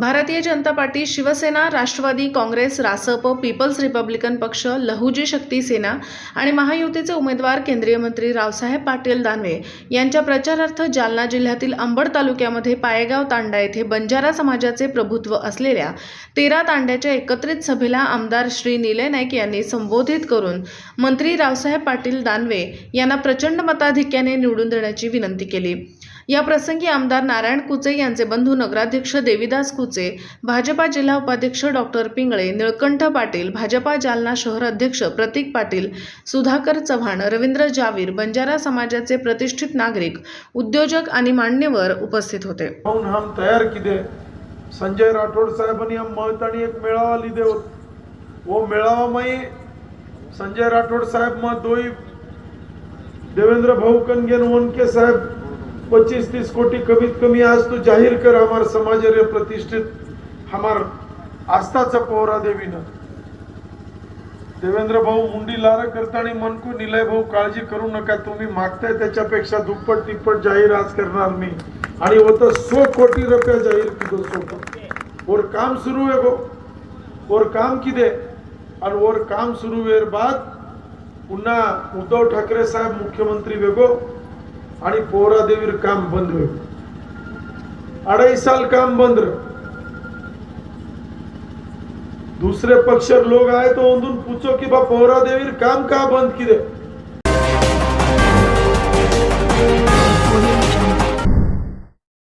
Bharatiya Janata party Shivsena Rashtrawadi Congress Rasap People's Republican Paksha Lahuji Shakti सेना आणि महायुतीचे उमेदवार केंद्रीय मंत्री रावसाहेब पाटील दानवे यांच्या प्रचारार्थ जालना जिल्ह्यातील अंबड तालुक्यामध्ये पायगाव तांडा येथे बंजारा समाजाचे प्रभुत्व असलेल्या तेरा तांड्याच्या एकत्रित सभेला आमदार श्री निलय नाईक यांनी संबोधित करून मंत्री रावसाहेब पाटील दानवे यांना प्रचंड मताधिक्याने निवडून देण्याची विनंती केली. या प्रसंगी आमदार नारायण कुचे यांचे बंधू नगराध्यक्ष देविदास कुचे भाजपा जिल्हा उपाध्यक्ष डॉक्टर पिंगळे निळकंठ पाटील भाजपा जालना शहर अध्यक्ष प्रतीक पाटील सुधाकर चव्हाण रवींद्र जावीर बंजारा समाजाचे प्रतिष्ठित नागरिक उद्योजक आणि मान्यवर उपस्थित होते. हम तयार किदे. संजय राठोड साहेबांनी मत महतानी एक मेळावा लिदे होत. वो मेळावा संजय राठोड साहेब मग दोई देवेंद्र भाऊ कनगेन वनके साहेब पच्चीस तीस कोटी कमीत कमी आज तू जाहीर कर हमार समाज रे प्रतिष्ठित हमार आस्थाचा पोहरा देवीनं. देवेंद्र भाऊ मुंडी लारा करताना मनकू निलय भाऊ काळजी करू नका तुम्ही मागताय त्याच्यापेक्षा दुप्पट तिप्पट जाहीर आज करणार मी. आणि होतं सो कोटी रुपया जाहीर किदो सोपं. और काम सुरू आहे गो और काम किदे? आणि और काम सुरू वेर बाद पुन्हा उद्धव ठाकरे साहेब मुख्यमंत्री वेगो. आणि पोहरा देवीर काम बंद होईल. अढाई साल काम बंद रह. दूसरे पक्ष लोग आए तो उन पूछो कि बा पोहरा देवीर काम का बंद किदे?